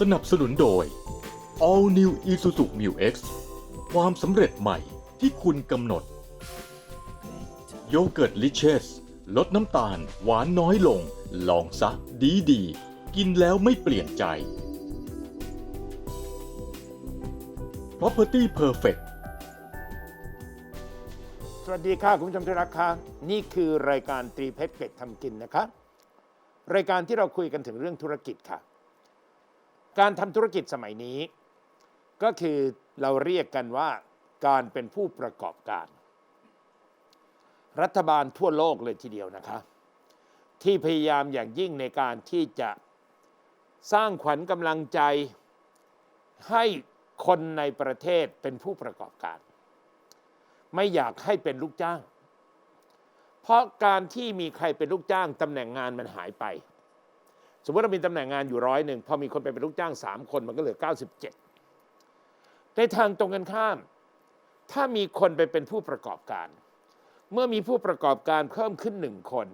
สนับสนุนโดย All New Isuzu Mu X ความสำเร็จใหม่ที่คุณกำหนด โยเกิร์ตลิเชส ลดน้ำตาล หวานน้อยลง ลองซะดีดีๆกินแล้วไม่เปลี่ยนใจ Property Perfect สวัสดีค่ะคุณผู้ชมที่รักค่ะนี่คือรายการตรีเพชรเกร็ดทำกินนะคะ รายการที่เราคุยกันถึงเรื่องธุรกิจค่ะ การทำธุรกิจสมัยนี้ ก็คือเราเรียกกันว่าการเป็นผู้ประกอบการ รัฐบาลทั่วโลกเลยทีเดียวนะคะ ที่พยายามอย่างยิ่งในการที่จะสร้างขวัญกำลังใจให้คนในประเทศเป็นผู้ประกอบการ ไม่อยากให้เป็นลูกจ้าง เพราะการที่มีใครเป็นลูกจ้างตำแหน่งงานมันหายไป สมมติเรามีตำแหน่งงานอยู่ร้อยหนึ่งพอมีคนไปเป็นลูกจ้างสามคนมันก็เหลือ 97 ในทางตรงกันข้าม ถ้ามีคนไปเป็นผู้ประกอบการ เมื่อมีผู้ประกอบการเพิ่มขึ้นหนึ่งคน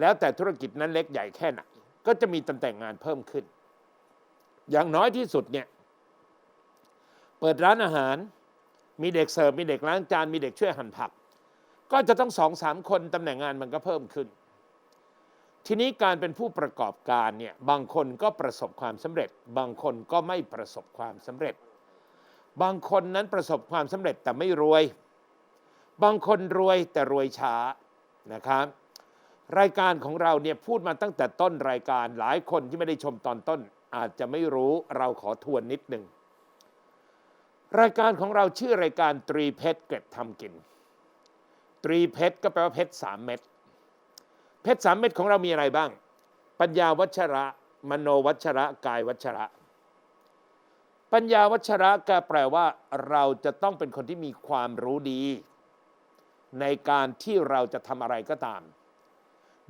แล้วแต่ธุรกิจนั้นเล็กใหญ่แค่ไหน ก็จะมีตำแหน่งงานเพิ่มขึ้น อย่างน้อยที่สุดเนี่ยเปิดร้านอาหาร มีเด็กเสิร์ฟมีเด็กล้างจานมีเด็กช่วยหั่นผัก ก็จะต้องสองสามคนตำแหน่งงานมันก็เพิ่มขึ้น ทีนี้การเป็นผู้ประกอบการเนี่ยบางคนก็ประสบความสำเร็จ บางคนก็ไม่ประสบความสำเร็จ บางคนนั้นประสบความสำเร็จแต่ไม่รวย บางคนรวยแต่รวยช้านะครับรายการของเราเนี่ยพูดมาตั้งแต่ต้นรายการหลายคนที่ไม่ได้ชมตอนต้น อาจจะไม่รู้เราขอทวนนิดหนึ่งรายการของเราชื่อรายการตรีเพชรเก็บทำกิน ตรีเพชรก็แปลว่าเพชรสามเม็ด เพชรสามเม็ดของเรามีอะไรบ้าง ปัญญาวัชระ มโนวัชระกายวัชระ ปัญญาวัชระก็แปลว่า เราจะต้องเป็นคนที่มีความรู้ดี ในการที่เราจะทำอะไรก็ตาม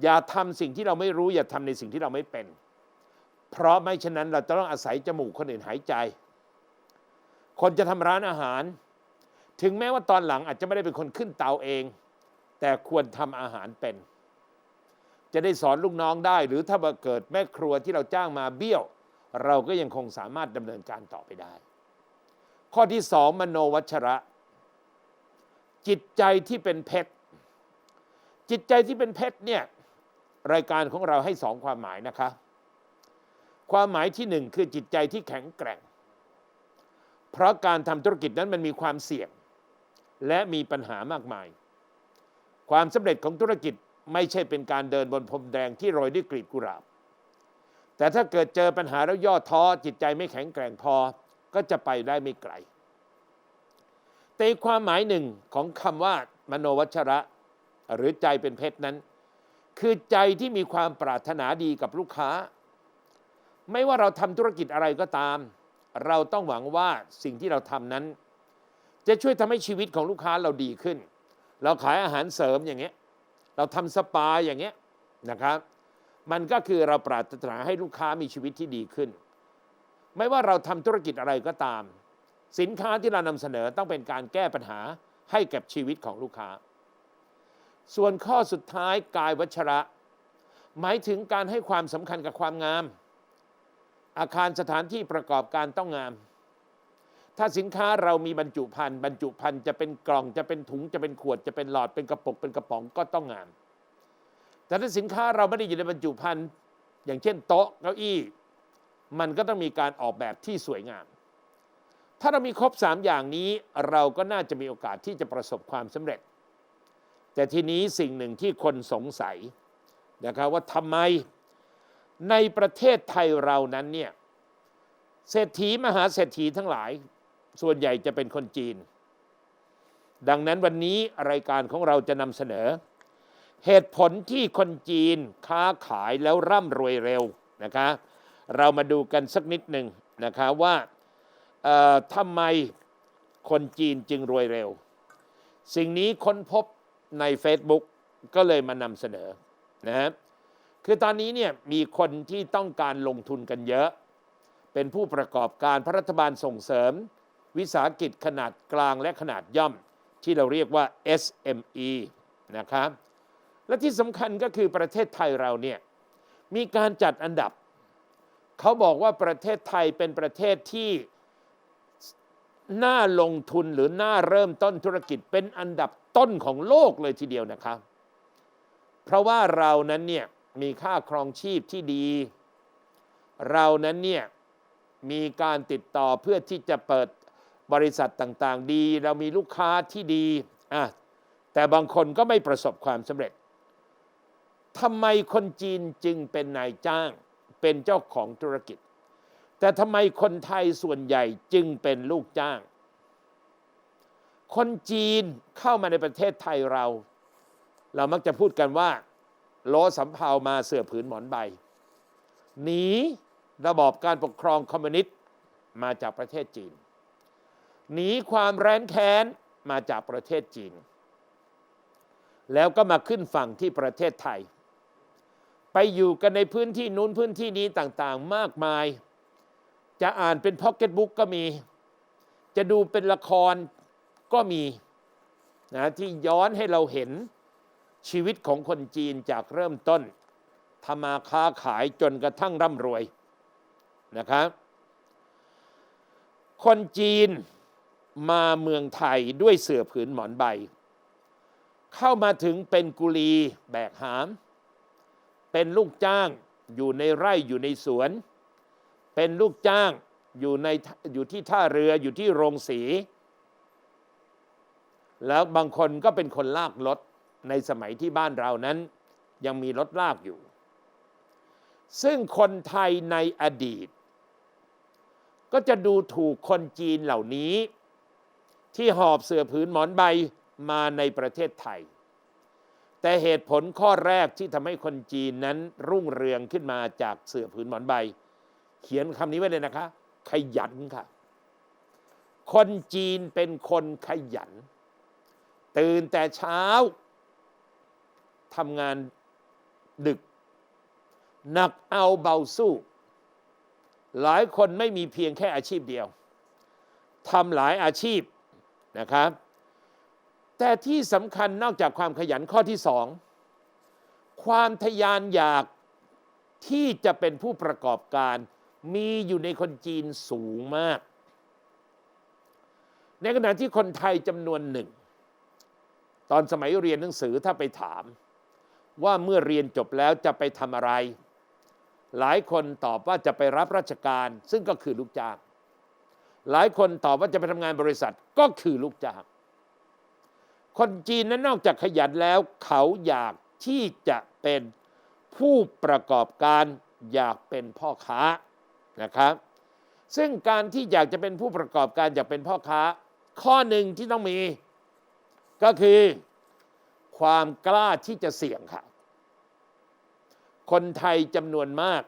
อย่าทำสิ่งที่เราไม่รู้ อย่าทำในสิ่งที่เราไม่เป็น เพราะไม่ฉะนั้นเราจะต้องอาศัยจมูกคนอื่นหายใจ คนจะทำร้านอาหาร ถึงแม้ว่าตอนหลังอาจจะไม่ได้เป็นคนขึ้นเตาเอง แต่ควรทำอาหารเป็น จะได้สอนลูกน้องได้ หรือถ้าเกิดแม่ครัวที่เราจ้างมาเบี้ยว เราก็ยังคงสามารถดำเนินการต่อไปได้ ข้อที่สองมโนวัชระ จิตใจที่เป็นเพชรจิตใจที่เป็นเพชรเนี่ยรายการของเราให้สองความหมายนะคะ ความหมายที่หนึ่งคือจิตใจที่แข็งแกร่ง เพราะการทำธุรกิจนั้นมันมีความเสี่ยง และมีปัญหามากมาย ความสำเร็จของธุรกิจ ไม่ใช่เป็นการเดินบนพรมแดงที่โรยด้วยกลีบกุหลาบ แต่ถ้าเกิดเจอปัญหาแล้วย่อท้อจิตใจไม่แข็งแกร่งพอ ก็จะไปได้ไม่ไกล แต่อีความหมายหนึ่งของคำว่ามโนวัชระ หรือใจเป็นเพชรนั้น คือใจที่มีความปรารถนาดีกับลูกค้า ไม่ว่าเราทำธุรกิจอะไรก็ตาม เราต้องหวังว่าสิ่งที่เราทำนั้น จะช่วยทำให้ชีวิตของลูกค้าเราดีขึ้น เราขายอาหารเสริมอย่างเงี้ย เราทำสปาอย่างเงี้ยนะครับ มันก็คือเราปรารถนาให้ลูกค้ามีชีวิตที่ดีขึ้น ไม่ว่าเราทำธุรกิจอะไรก็ตาม สินค้าที่เรานำเสนอต้องเป็นการแก้ปัญหาให้กับชีวิตของลูกค้า ส่วนข้อสุดท้ายกายวัชระ หมายถึงการให้ความสำคัญกับความงาม อาคารสถานที่ประกอบการต้องงาม ถ้าสินค้าเรามีบรรจุภัณฑ์บรรจุภัณฑ์จะเป็นกล่องจะเป็นถุงจะเป็นขวดจะเป็นหลอดเป็นกระปุกเป็นกระป๋องก็ต้องงามแต่ถ้าสินค้าเราไม่ได้อยู่ในบรรจุภัณฑ์อย่างเช่นโต๊ะเก้าอี้ มันก็ต้องมีการออกแบบที่สวยงาม ถ้าเรามีครบ 3 อย่างนี้เราก็น่าจะมีโอกาสที่จะประสบความสำเร็จ แต่ทีนี้สิ่งหนึ่งที่คนสงสัยนะครับว่าทำไมในประเทศไทยเรานั้นเนี่ยเศรษฐีมหาเศรษฐีทั้งหลาย ส่วนใหญ่จะเป็นคนจีน ดังนั้นวันนี้รายการของเราจะนำเสนอ เหตุผลที่คนจีนค้าขายแล้วร่ำรวยเร็วนะคะเรามาดูกันสักนิดหนึ่งนะคะว่าทำไมคนจีนจึงรวยเร็ว สิ่งนี้ค้นพบใน Facebook ก็เลยมานำเสนอนะฮะคือตอนนี้เนี่ยมีคนที่ต้องการลงทุนกันเยอะ เป็นผู้ประกอบการพระรัฐบาลส่งเสริม วิสาหกิจขนาดกลางและขนาดย่อม ที่เราเรียกว่า SME นะครับและที่สำคัญก็คือประเทศไทยเราเนี่ยมีการจัดอันดับ เขาบอกว่าประเทศไทยเป็นประเทศที่น่าลงทุนหรือน่าเริ่มต้นธุรกิจเป็นอันดับต้นของโลกเลยทีเดียวนะครับ เพราะว่าเรานั้นเนี่ยมีค่าครองชีพที่ดี เรานั้นเนี่ยมีการติดต่อเพื่อที่จะเปิด บริษัทต่างๆ ดี เรามีลูกค้าที่ดีอะแต่บางคนก็ไม่ประสบความสำเร็จทำไมคนจีนจึงเป็นนายจ้าง เป็นเจ้าของธุรกิจ แต่ทำไมคนไทยส่วนใหญ่จึงเป็นลูกจ้าง คนจีนเข้ามาในประเทศไทยเรา เรามักจะพูดกันว่าโลสำเภามาเสือผืนหมอนใบหนีระบอบการปกครองคอมมิวนิสต์มาจากประเทศจีน หนีความแร้นแค้นมาจากประเทศจีน แล้วก็มาขึ้นฝั่งที่ประเทศไทย ไปอยู่กันในพื้นที่นู้นพื้นที่นี้ต่างๆ มากมาย จะอ่านเป็นพ็อกเก็ตบุ๊กก็มี จะดูเป็นละครก็มีนะที่ย้อนให้เราเห็นชีวิตของคนจีนจากเริ่มต้นทำมาค้าขายจนกระทั่งร่ำรวยนะครับคนจีน มาเมืองไทยด้วยเสื่อผืนหมอนใบ เข้ามาถึงเป็นกุลีแบกหาม เป็นลูกจ้างอยู่ในไร่อยู่ในสวน เป็นลูกจ้างอยู่ในอยู่ที่ท่าเรืออยู่ที่โรงสี แล้วบางคนก็เป็นคนลากรถในสมัยที่บ้านเรานั้น ยังมีรถลากอยู่ ซึ่งคนไทยในอดีต ก็จะดูถูกคนจีนเหล่านี้ ที่หอบเสื่อผืนหมอนใบมาในประเทศไทย แต่เหตุผลข้อแรกที่ทำให้คนจีนนั้นรุ่งเรืองขึ้นมาจากเสื่อผืนหมอนใบ เขียนคำนี้ไว้เลยนะคะ ขยันค่ะ คนจีนเป็นคนขยัน ตื่นแต่เช้าทำงานดึก หนักเอาเบาสู้ หลายคนไม่มีเพียงแค่อาชีพเดียวทำหลายอาชีพ นะครับ แต่ที่สำคัญนอกจากความขยันข้อที่สองความทยานอยากที่จะเป็นผู้ประกอบการ มีอยู่ในคนจีนสูงมาก ในขณะที่คนไทยจำนวนหนึ่ง ตอนสมัยเรียนหนังสือถ้าไปถาม ว่าเมื่อเรียนจบแล้วจะไปทำอะไร หลายคนตอบว่าจะไปรับราชการ ซึ่งก็คือลูกจ้าง หลายคนตอบว่าจะไปทำงานบริษัทก็คือลูกจ้างคนจีนนั้นนอกจากขยันแล้ว เขาอยากที่จะเป็นผู้ประกอบการอยากเป็นพ่อค้านะครับ ซึ่งการที่อยากจะเป็นผู้ประกอบการอยากเป็นพ่อค้า ข้อหนึ่งที่ต้องมี ก็คือความกล้าที่จะเสี่ยงค่ะ คนไทยจำนวนมาก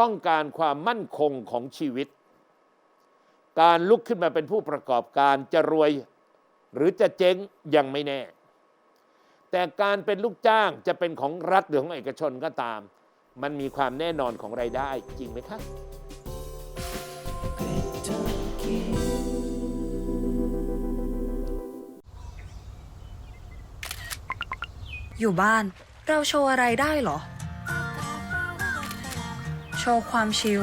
ต้องการความมั่นคงของชีวิต การลุกขึ้นมาเป็นผู้ประกอบการจะรวยหรือจะเจ๊งยังไม่แน่ แต่การเป็นลูกจ้างจะเป็นของรัฐหรือของเอกชนก็ตาม มันมีความแน่นอนของรายได้จริงไหมครับอยู่บ้านเราโชว์อะไรได้เหรอ โชว์ความชิล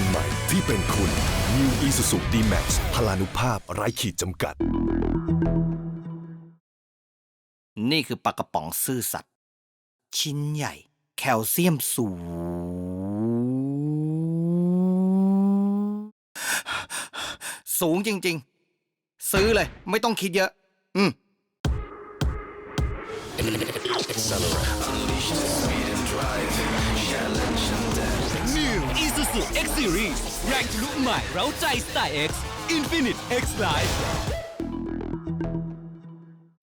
ตัวตนใหม่ที่เป็นคุณ New Isuzu D-Max พลานุภาพไร้ขีดจำกัด นี่คือปลากระป๋องซื่อสัตย์ชิ้นใหญ่ แคลเซียมสูง สูงจริง ๆ ซื้อเลย ไม่ต้องคิดเยอะ อืม X Series แรงทะลุใหม่เร้าใจสไตล์ X Infinite X Life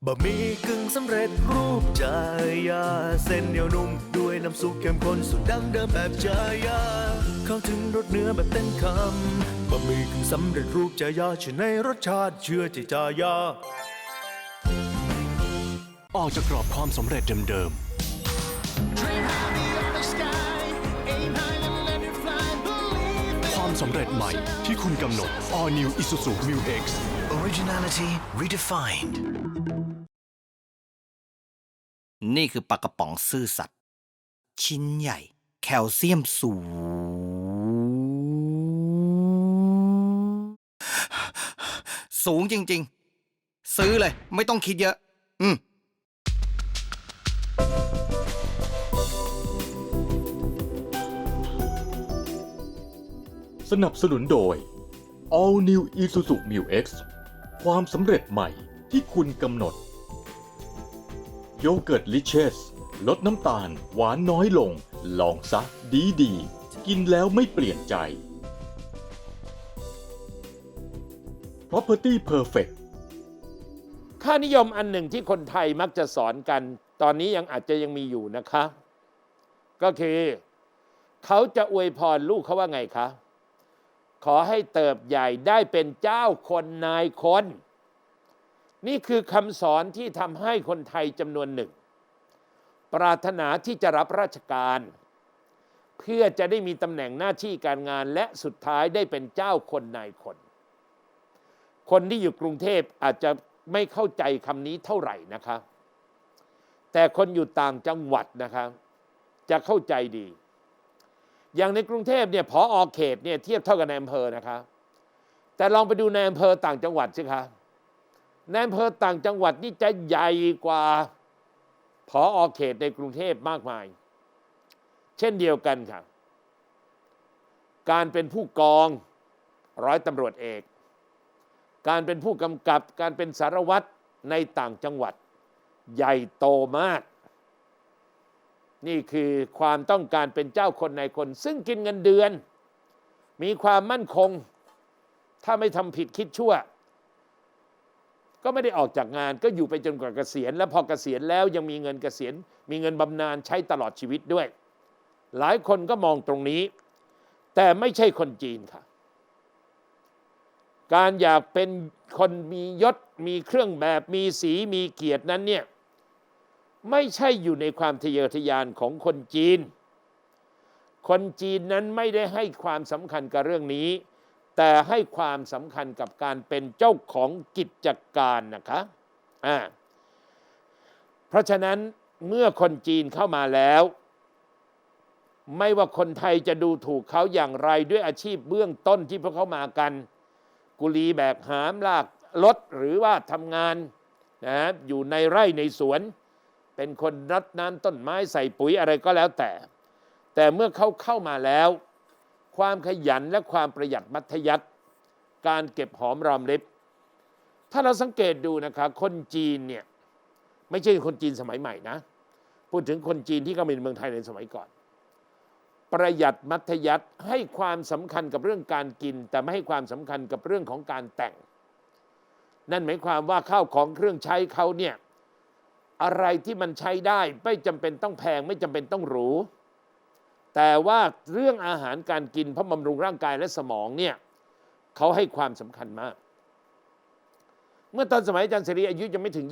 บะหมี่กึ่งสำเร็จรูปจายา เส้นเหนียวนุ่ม ด้วยน้ำซุปเข้มข้นสูตรดั้งเดิมแบบจายา เข้าถึงรสเนื้อแบบเต็มคำบะหมี่กึ่งสำเร็จรูปจายาเชื่อในรสชาติเชื่อที่จายา ออกจากกรอบความสำเร็จเดิมๆ สำเร็จใหม่ที่คุณกำหนด All New Isuzu Mu X Originality redefined นี่คือปลากระป๋องซื่อสัตย์ชิ้นใหญ่ แคลเซียมสูง สูงจริง ๆ ซื้อเลย ไม่ต้องคิดเยอะ อืม สนับสนุนโดย All New Isuzu Mu X ความสำเร็จใหม่ที่คุณกำหนด โยเกิร์ตลิเชส ลดน้ำตาล หวานน้อยลง ลองซะดีดีๆกินแล้วไม่เปลี่ยนใจ Property Perfect ค่านิยมอันหนึ่งที่คนไทยมักจะสอนกัน ตอนนี้ยังอาจจะยังมีอยู่นะคะ ก็คือ เขาจะอวยพรลูกเขาว่าไงคะ ขอให้เติบใหญ่ได้เป็นเจ้าคนนายคน นี่คือคำสอนที่ทำให้คนไทยจำนวนหนึ่ง ปรารถนาที่จะรับราชการ เพื่อจะได้มีตำแหน่งหน้าที่การงานและสุดท้ายได้เป็นเจ้าคนนายคน คนที่อยู่กรุงเทพอาจจะไม่เข้าใจคำนี้เท่าไหร่นะคะ แต่คนอยู่ต่างจังหวัดนะคะ จะเข้าใจดี อย่างในกรุงเทพเนี่ยพออเขตเนี่ยเทียบเท่ากับในอำเภอนะคะ แต่ลองไปดูในอำเภอต่างจังหวัดสิคะในอำเภอต่างจังหวัดนี่จะใหญ่กว่าพออเขตในกรุงเทพมากมาย เช่นเดียวกันค่ะ การเป็นผู้กองร้อยตำรวจเอก การเป็นผู้กำกับ การเป็นสารวัตรในต่างจังหวัด ใหญ่โตมาก นี่คือความต้องการเป็นเจ้าคนในคน ซึ่งกินเงินเดือน มีความมั่นคง ถ้าไม่ทำผิดคิดชั่ว ก็ไม่ได้ออกจากงานก็อยู่ไปจนกว่าเกษียณ แล้วพอเกษียณแล้วยังมีเงินเกษียณ มีเงินบำนาญใช้ตลอดชีวิตด้วย หลายคนก็มองตรงนี้ แต่ไม่ใช่คนจีนค่ะ การอยากเป็นคนมียศมีเครื่องแบบมีสีมีเกียรตินั้นเนี่ย ไม่ใช่อยู่ในความทะเยอทะยานของคนจีน คนจีนนั้นไม่ได้ให้ความสำคัญกับเรื่องนี้ แต่ให้ความสำคัญกับการเป็นเจ้าของกิจการนะคะอ่าเพราะฉะนั้นเมื่อคนจีนเข้ามาแล้ว ไม่ว่าคนไทยจะดูถูกเขาอย่างไรด้วยอาชีพเบื้องต้นที่พวกเขามากัน กุลีแบกหามลากรถหรือว่าทำงานนะอยู่ในไร่ในสวน เป็นคนรดน้ำต้นไม้ใส่ปุ๋ยอะไรก็แล้วแต่ แต่เมื่อเขาเข้ามาแล้ว ความขยันและความประหยัดมัธยัติการเก็บหอมรอมริบถ้าเราสังเกตดูนะคะคนจีนเนี่ยไม่ใช่คนจีนสมัยใหม่นะ พูดถึงคนจีนที่เข้ามาในเมืองไทยในสมัยก่อน ประหยัดมัธยัติให้ความสำคัญกับเรื่องการกิน แต่ไม่ให้ความสำคัญกับเรื่องของการแต่ง นั่นหมายความว่าข้าวของเครื่องใช้เขาเนี่ย อะไรที่มันใช้ได้ไม่จำเป็นต้องแพงไม่จำเป็นต้องหรูแต่ว่าเรื่องอาหารการกินเพื่อบำรุงร่างกายและสมองเนี่ยเขาให้ความสำคัญมาก เมื่อตอนสมัยอาจารย์เสรีอายุยังไม่ถึง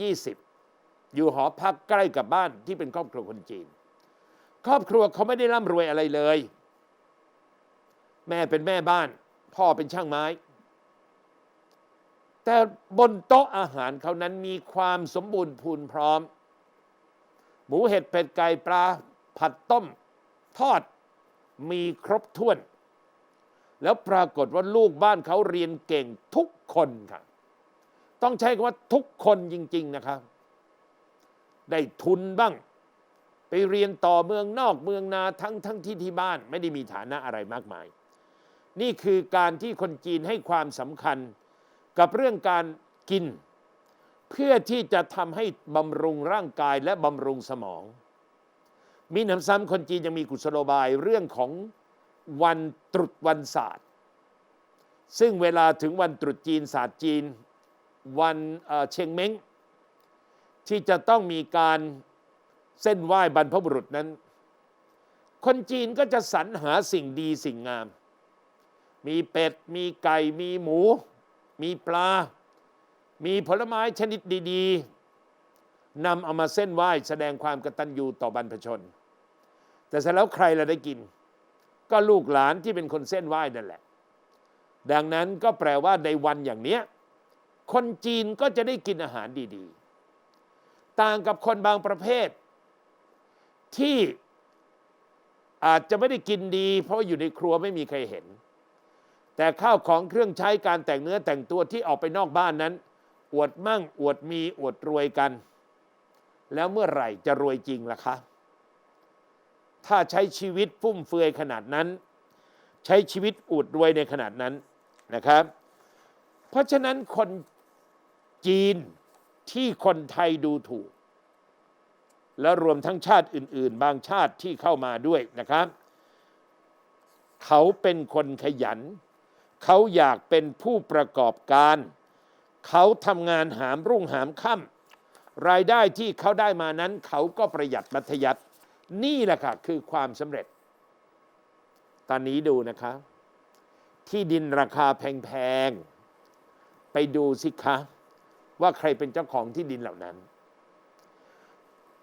20 อยู่หอพักใกล้กับบ้านที่เป็นครอบครัวคนจีน ครอบครัวเขาไม่ได้ร่ำรวยอะไรเลย แม่เป็นแม่บ้าน พ่อเป็นช่างไม้ แต่บนโต๊ะอาหารเขานั้นมีความสมบูรณ์พูนพร้อม หมูเห็ดเป็ดไก่ปลาผัดต้ม ทอดมีครบถ้วน แล้วปรากฏว่าลูกบ้านเขาเรียนเก่งทุกคนค่ะ ต้องใช้คำว่าทุกคนจริง ๆ นะครับ ได้ทุนบ้าง ไปเรียนต่อเมืองนอกเมืองนาทั้งทั้งที่ที่บ้านไม่ได้มีฐานะอะไรมากมาย นี่คือการที่คนจีนให้ความสำคัญกับเรื่องการกิน เพื่อที่จะทำให้บำรุงร่างกายและบำรุงสมอง มีหนำซ้ำคนจีนยังมีกุศโลบายเรื่องของวันตรุษวันศาสตร์ ซึ่งเวลาถึงวันตรุษจีนศาสตร์จีน วันเออเชงเม้งที่จะต้องมีการเส้นไหว้บรรพบุรุษนั้น คนจีนก็จะสรรหาสิ่งดีสิ่งงาม มีเป็ด มีไก่ มีหมู มีปลา มีผลไม้ชนิดดีๆนำเอามาเส้นไหว้แสดงความกตัญญูต่อบรรพชน แต่เสร็จแล้วใครละได้กิน ก็ลูกหลานที่เป็นคนเส้นไหว้นั่นแหละ ดังนั้นก็แปลว่าในวันอย่างเนี้ยคนจีนก็จะได้กินอาหารดีๆ ต่างกับคนบางประเภท ที่อาจจะไม่ได้กินดี เพราะอยู่ในครัวไม่มีใครเห็น แต่ข้าวของเครื่องใช้การแต่งเนื้อแต่งตัวที่ออกไปนอกบ้านนั้น อวดมั่ง อวดมีอวดรวยกัน แล้วเมื่อไหร่จะรวยจริงล่ะคะ ถ้าใช้ชีวิตฟุ่มเฟือยขนาดนั้น ใช้ชีวิตอวดรวยในขนาดนั้นนะครับ เพราะฉะนั้นคนจีนที่คนไทยดูถูก และรวมทั้งชาติอื่น ๆ บางชาติที่เข้ามาด้วยนะครับ เขาเป็นคนขยัน เขาอยากเป็นผู้ประกอบการ เขาทำงานหามรุ่งหามค่ำรายได้ที่เขาได้มานั้น เขาก็ประหยัดมัธยัตินี่แหละค่ะคือความสำเร็จ ตอนนี้ดูนะคะ ที่ดินราคาแพงๆ ไปดูสิคะ ว่าใครเป็นเจ้าของที่ดินเหล่านั้น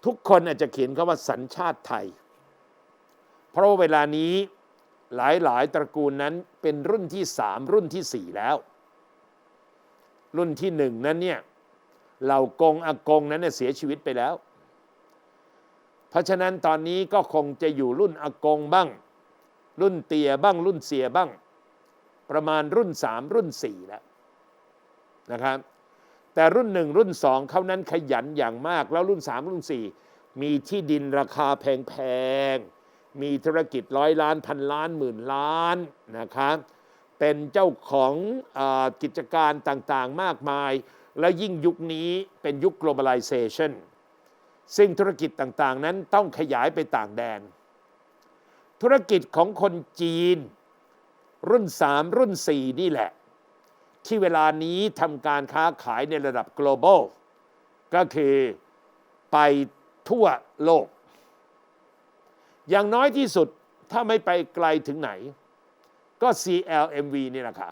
ทุกคนอาจจะเขียนคาว่าสัญชาติไทย เพราะว่าเวลานี้หลายๆ ตระกูลนั้นเป็นรุ่นที่สามรุ่นที่สี่แล้ว รุ่นที่หนึ่งนั้นเนี่ยเหล่ากงอากงนั้นเนี่ยเสียชีวิตไปแล้ว เพราะฉะนั้นตอนนี้ก็คงจะอยู่รุ่นอากงบ้าง รุ่นเตียบ้าง รุ่นเสียบ้าง ประมาณรุ่นสามรุ่นสี่แล้วนะครับแต่รุ่นหนึ่งรุ่นสองเขานั้นขยันอย่างมาก แล้วรุ่นสามรุ่นสี่มีที่ดินราคาแพงๆมีธุรกิจร้อยล้านพันล้านหมื่นล้านนะครับ เป็นเจ้าของอกิจการต่างๆมากมาย และยิ่งยุคนี้เป็นยุค globalization ซึ่งธุรกิจต่างๆนั้นต้องขยายไปต่างแดน ธุรกิจของคนจีน รุ่น 3 รุ่น 4 นี่แหละ ที่เวลานี้ทำการค้าขายในระดับ global ก็คือไปทั่วโลก อย่างน้อยที่สุดถ้าไม่ไปไกลถึงไหน ก็ CLMV นี่แหละค่ะ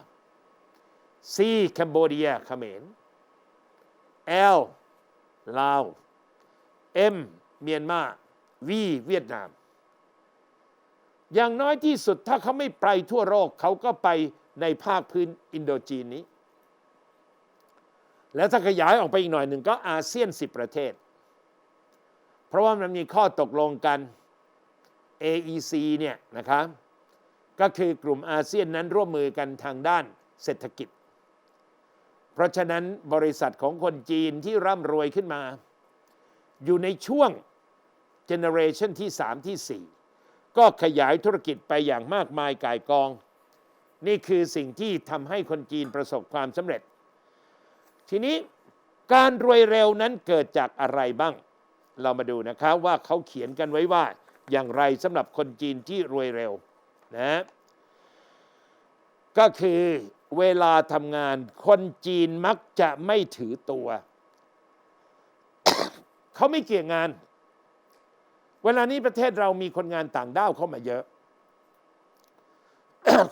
C แคนเบเดียเขมร L ลาว M เมียนมา V เวียดนาม อย่างน้อยที่สุดถ้าเขาไม่ไปทั่วโลกเขาก็ไปในภาคพื้นอินโดจีนนี้ แล้วถ้าขยายออกไปอีกหน่อยหนึ่งก็อาเซียน 10 ประเทศ เพราะว่ามันมีข้อตกลงกัน AEC เนี่ยนะครับ ก็คือกลุ่มอาเซียนนั้นร่วมมือกันทางด้านเศรษฐกิจ เพราะฉะนั้นบริษัทของคนจีนที่ร่ำรวยขึ้นมา อยู่ในช่วงเจเนอเรชันที่ 3 ที่ 4 ก็ขยายธุรกิจไปอย่างมากมายก่ายกอง นี่คือสิ่งที่ทำให้คนจีนประสบความสำเร็จ ทีนี้การรวยเร็วนั้นเกิดจากอะไรบ้าง เรามาดูนะครับว่าเขาเขียนกันไว้ว่าอย่างไรสำหรับคนจีนที่รวยเร็ว นะก็คือเวลาทำงานคนจีนมักจะไม่ถือตัว เขาไม่เกี่ยงงาน เวลานี้ประเทศเรามีคนงานต่างด้าวเข้ามาเยอะ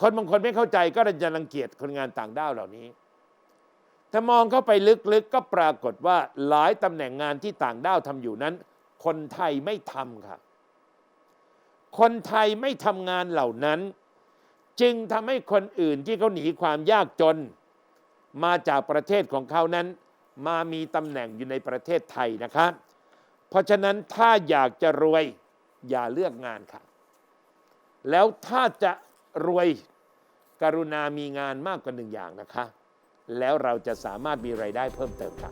คนบางคนไม่เข้าใจก็จะรังเกียจคนงานต่างด้าวเหล่านี้ ถ้ามองเข้าไปลึกๆก็ปรากฏว่าหลายตำแหน่งงานที่ต่างด้าวทำอยู่นั้น คนไทยไม่ทำครับ คนไทยไม่ทำงานเหล่านั้น จึงทำให้คนอื่นที่เขาหนีความยากจน มาจากประเทศของเขานั้น มามีตำแหน่งอยู่ในประเทศไทยนะครับเพราะฉะนั้นถ้าอยากจะรวยอย่าเลือกงานค่ะ แล้วถ้าจะรวยกรุณามีงานมากกว่าหนึ่งอย่างนะคะ แล้วเราจะสามารถมีไรายได้เพิ่มเติมค่ะ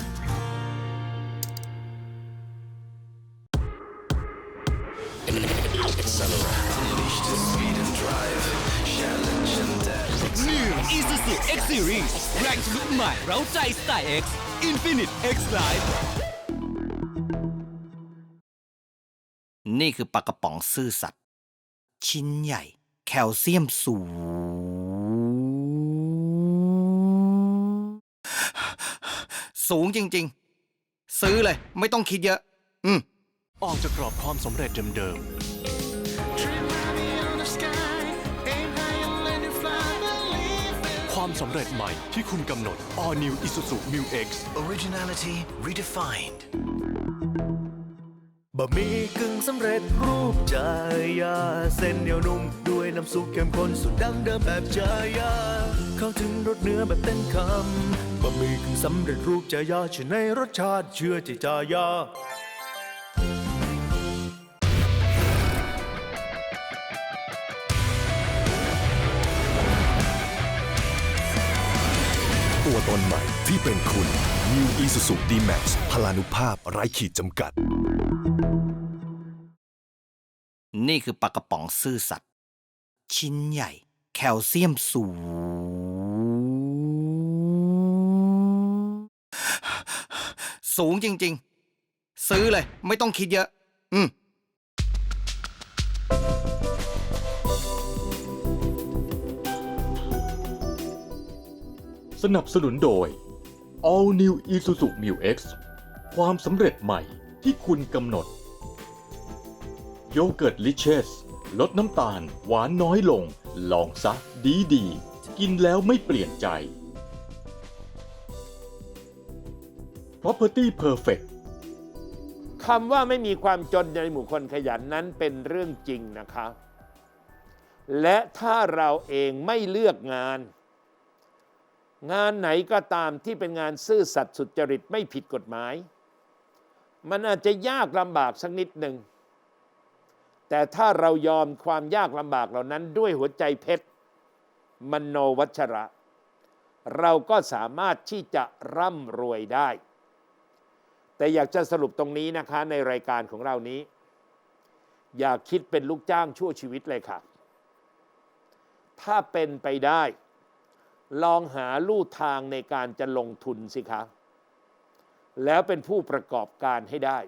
แรงทะลุใหม่เร้าใจสไตล์ X Infinite X Life นี่คือปลากระป๋องซื่อสัตย์ชิ้นใหญ่ แคลเซียมสูง สูงจริง ๆ ซื้อเลย ไม่ต้องคิดเยอะ อืม ออกจากกรอบความสำเร็จเดิมๆ ความสำเร็จใหม่ที่คุณกำหนด All New Isuzu Mu X Originality redefined บะหมี่กึ่งสำเร็จรูปจายา เส้นเหนียวนุ่ม ด้วยน้ำซุปเข้มข้นสูตรดั้งเดิมแบบจายา เข้าถึงรสเนื้อแบบเต็มคำบะหมี่กึ่งสำเร็จรูปจายาเชื่อในรสชาติเชื่อที่จายา นใหม่ที่เป็นคุณ New Isuzu D-Max พลานุภาพไร้ขีดจำกัด นี่คือปลากระป๋องซื่อสัตย์ชิ้นใหญ่ แคลเซียมสูง สูงจริง ๆ ซื้อเลย ไม่ต้องคิดเยอะ อืม สนับสนุนโดย All New Isuzu Mu X ความสำเร็จใหม่ที่คุณกำหนด โยเกิร์ตลิเชส ลดน้ำตาล หวานน้อยลง ลองซะดีดีๆกินแล้วไม่เปลี่ยนใจ Property Perfect คำว่าไม่มีความจนในหมู่คนขยันนั้นเป็นเรื่องจริงนะคะ และถ้าเราเองไม่เลือกงาน งานไหนก็ตามที่เป็นงานซื่อสัตย์สุจริตไม่ผิดกฎหมาย มันอาจจะยากลำบากสักนิดหนึ่ง แต่ถ้าเรายอมความยากลำบากเหล่านั้นด้วยหัวใจเพชรมโนวัชระ เราก็สามารถที่จะร่ำรวยได้ แต่อยากจะสรุปตรงนี้นะคะในรายการของเรานี้ อย่าคิดเป็นลูกจ้างชั่วชีวิตเลยค่ะ ถ้าเป็นไปได้ ลองหาลู่ทางในการจะลงทุนสิคะแล้วเป็นผู้ประกอบการให้ได้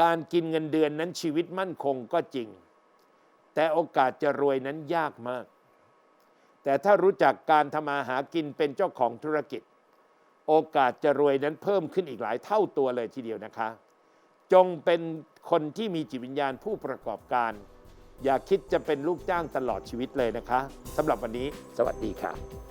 การกินเงินเดือนนั้นชีวิตมั่นคงก็จริง แต่โอกาสจะรวยนั้นยากมาก แต่ถ้ารู้จักการทำมาหากินเป็นเจ้าของธุรกิจ โอกาสจะรวยนั้นเพิ่มขึ้นอีกหลายเท่าตัวเลยทีเดียวนะคะ จงเป็นคนที่มีจิตวิญญาณผู้ประกอบการ อย่าคิดจะเป็นลูกจ้างตลอดชีวิตเลยนะคะสำหรับวันนี้ สวัสดีค่ะ